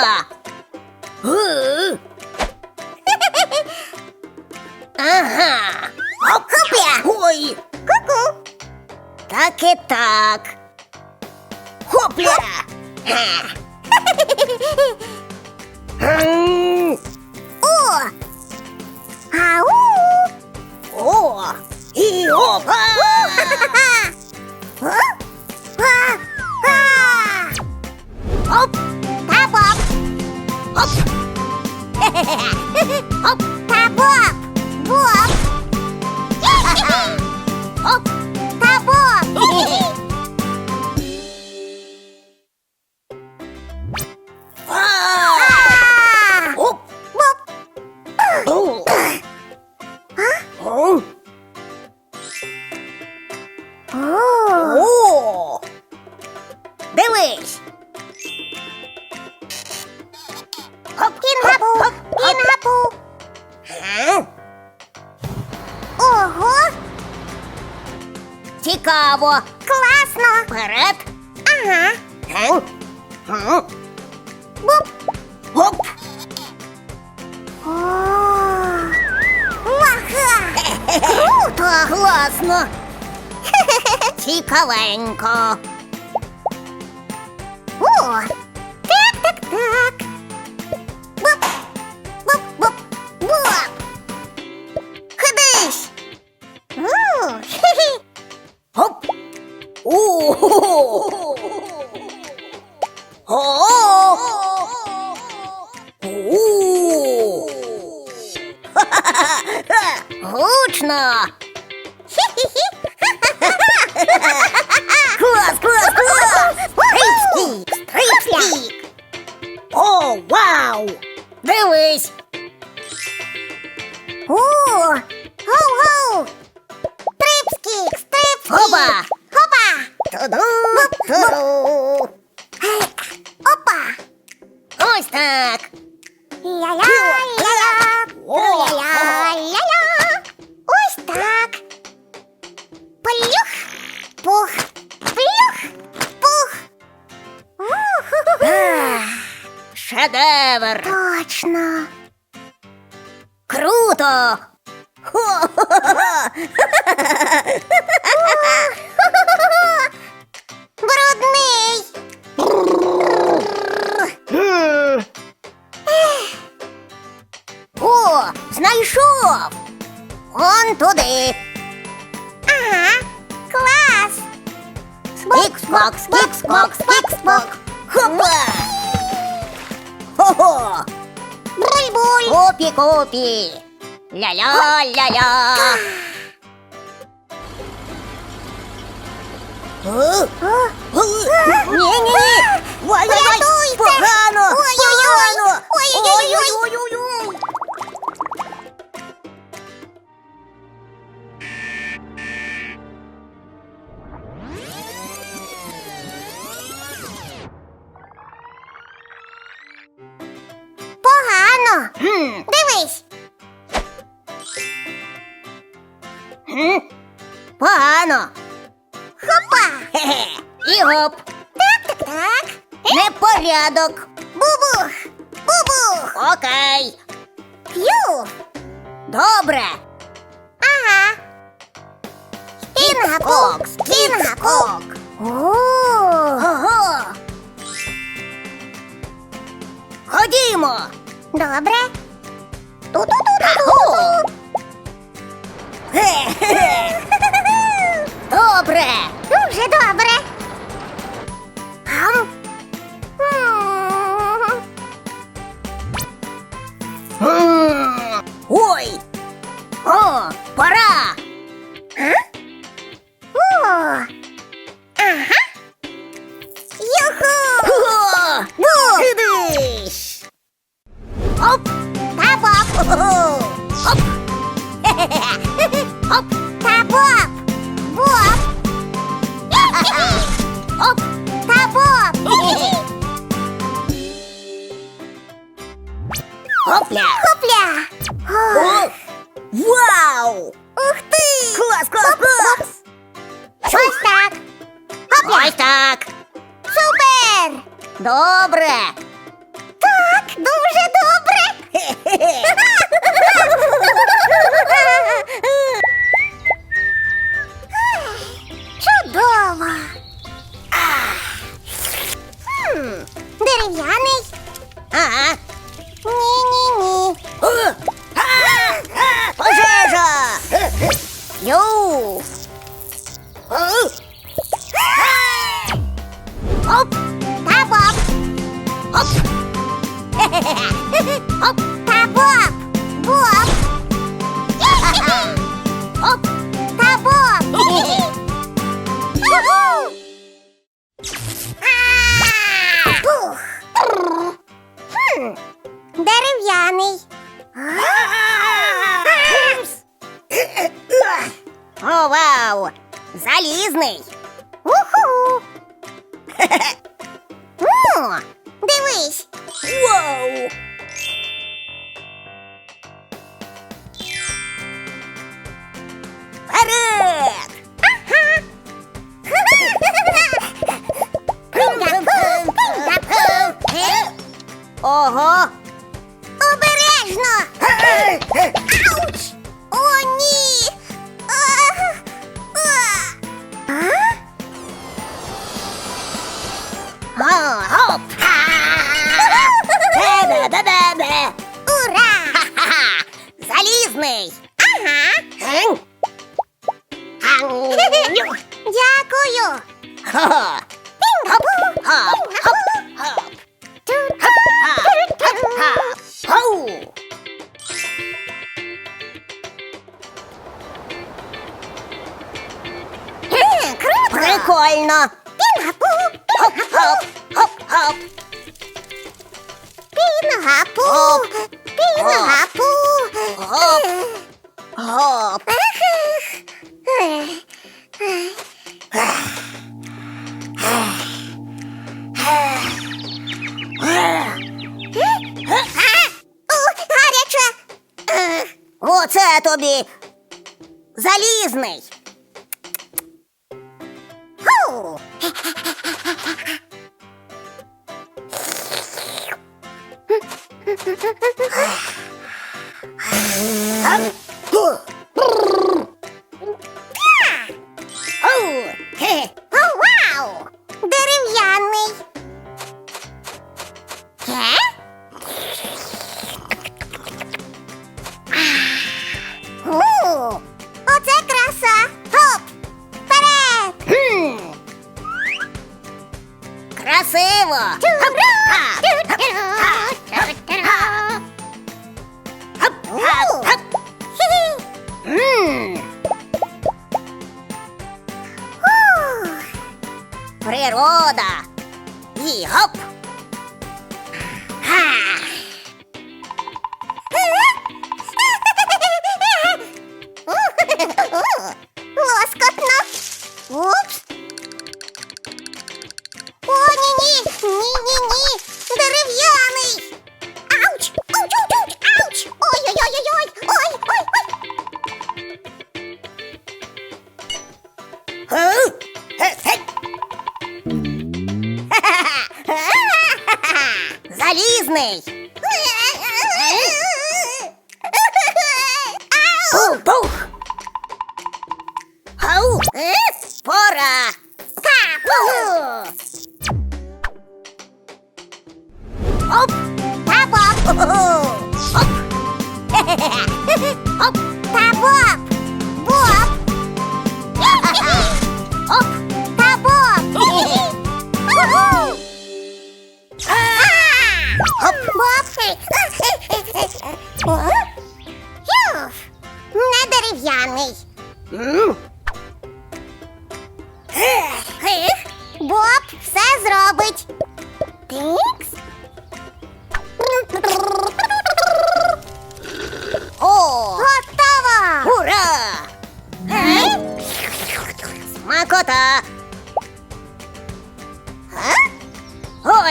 Хопа! Гу. Ага. Хоп, хопля. Ой. Ку-ку. Так і так. Хопля. Га. О! Дивись! Хоп, Кінгапу! хоп, хоп. Кінгапу! Га. Ого! Цікаво! Класно! Вперед! Ага! Класно! Цікавенько! О! Так, так, так! Боп! Боп, боп, боп! Ходиш! О! хе-хе. Хоп! О! Гучно! Дивись! О! Гоу-гоу! Стрипскік, Стрипські! Опа! Хопа! Туду, туду. Опа! Ось так! Хо-хо-хо-хо! Брудний! О, знайшов! Он туди! Ага! Клас! Скік-скок, скік-скок, скік-скок! Хопа! Хо-хо! Буль-буль! ลาลาลาลาเฮ้อเฮ้อเฮ้อเนี้ยเนี้ยังไง Погано! Хопа! Хе-хе! І гоп! Так, так, так! Непорядок! Бубух! Бубух! Окей! П'ю! Добре! Ага! Кінг-кок! О! Ого! Ходімо! Добре! Ту-ту-ту-ту-ту! Дуже добре! Хопля! Оп. Та Боб. Боб. Оп. Та. О, вау! Залізний! Ура! Залізний! Ага! Ан! Дякую! Хо! Пінга-пу! Хоп! Хоп! Хоп! Хоп! Хоп! Хоу! Е, Круто! Прикольно! Пінга-пу! Хоп! Хоп! Хоп! Пінга-пу! Оп. Пінга-пу! Оп. Хоп! О, гаряче! Оце тобі! Залізний! Вау! Дерев'яний. Е? У, Оце краса! Хоп! Вперед! Красиво! Природа!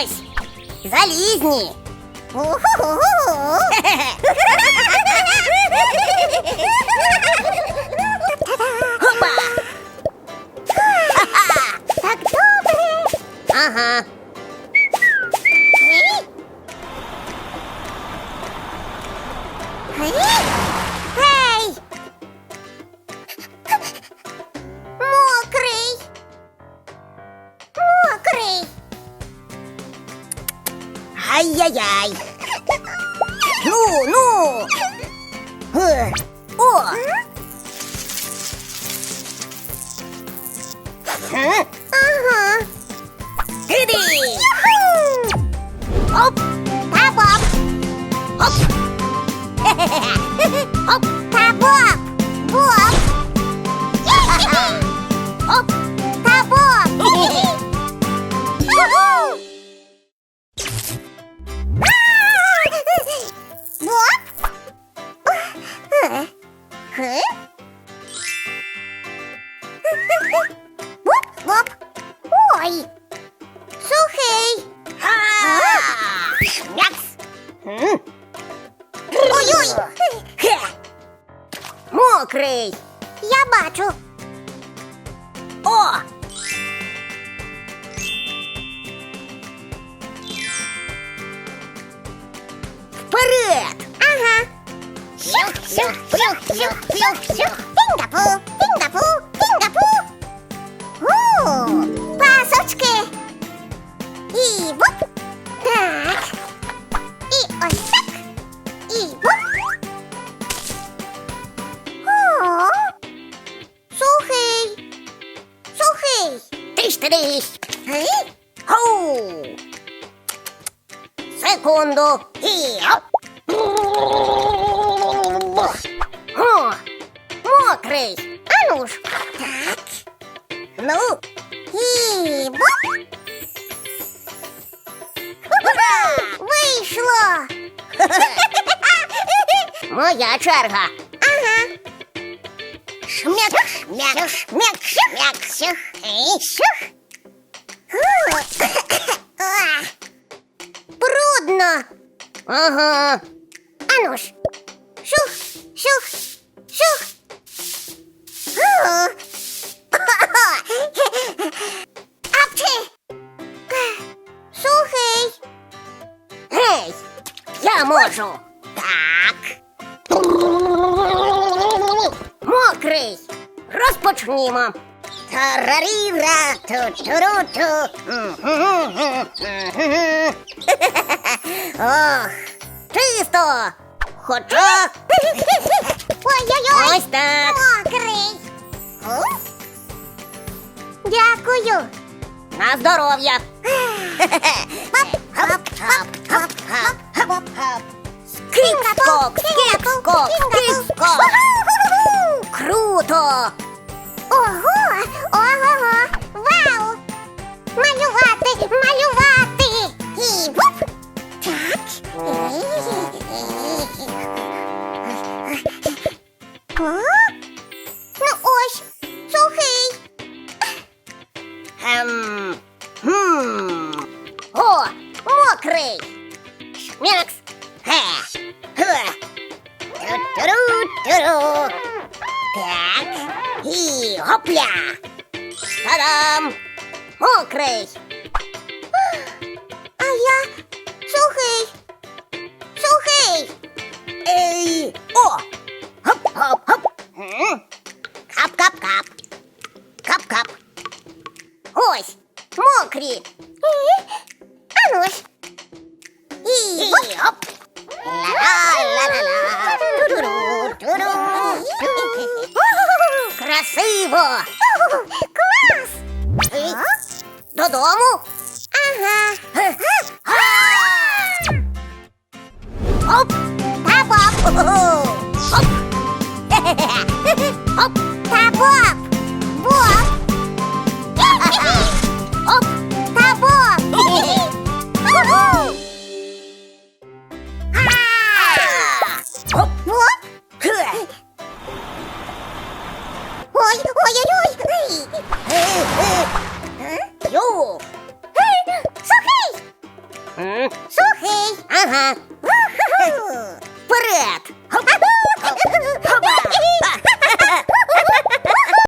Ось! Залізні! Уху-ху-ху. Хопа! Так добре. Ага! Гей! Ай-яй-яй! Ну, ну! О! Ага. Гиди! Оп! Табоп! Оп! Оп! Табоп! Боп! О! Вперед! Ага. Сюх, сюх, сюх, Хоу! Секунду! І оп! О! Мокрий! Ану ж. Так. Ну! І буп. Ура! Вийшло. Моя черга! Сюх. Ей, Сюх. Фу. А. Брудно. Ага! Ану ж. Шух, шух, шух. Фу. Апчі. Сухий. Гей! Я можу! Так! Мокрий! Розпочнімо! Тараріра, ту-туру-ту. Ох, чисто! Хоча Ой-ой-ой. ось так! Мокрий. Дякую. На здоров'я! Скік-скок, скік-скок, скік-скок! Круто! Ого! Ого! Вау! Малювати! Малювати! І вуп! Так. Ну ось, сухий. Ем. Хм. О, мокрий. Шмякс. Ге. Ге. Ту-туру-туру. Так. І гопля. Та-дам. Мокрий. А я сухий. Сухий. Ей. О. Хоп-хоп-хоп. Кап-кап-кап. Кап-кап. Ось. Мокрі. Ану ж. І І вуп! Ла-ла-ла-ла-ла. Ту-ду-ду-ду. Красиво! Клас! Додому? Ага. Оп! Та Боб! Оп! Оп! Та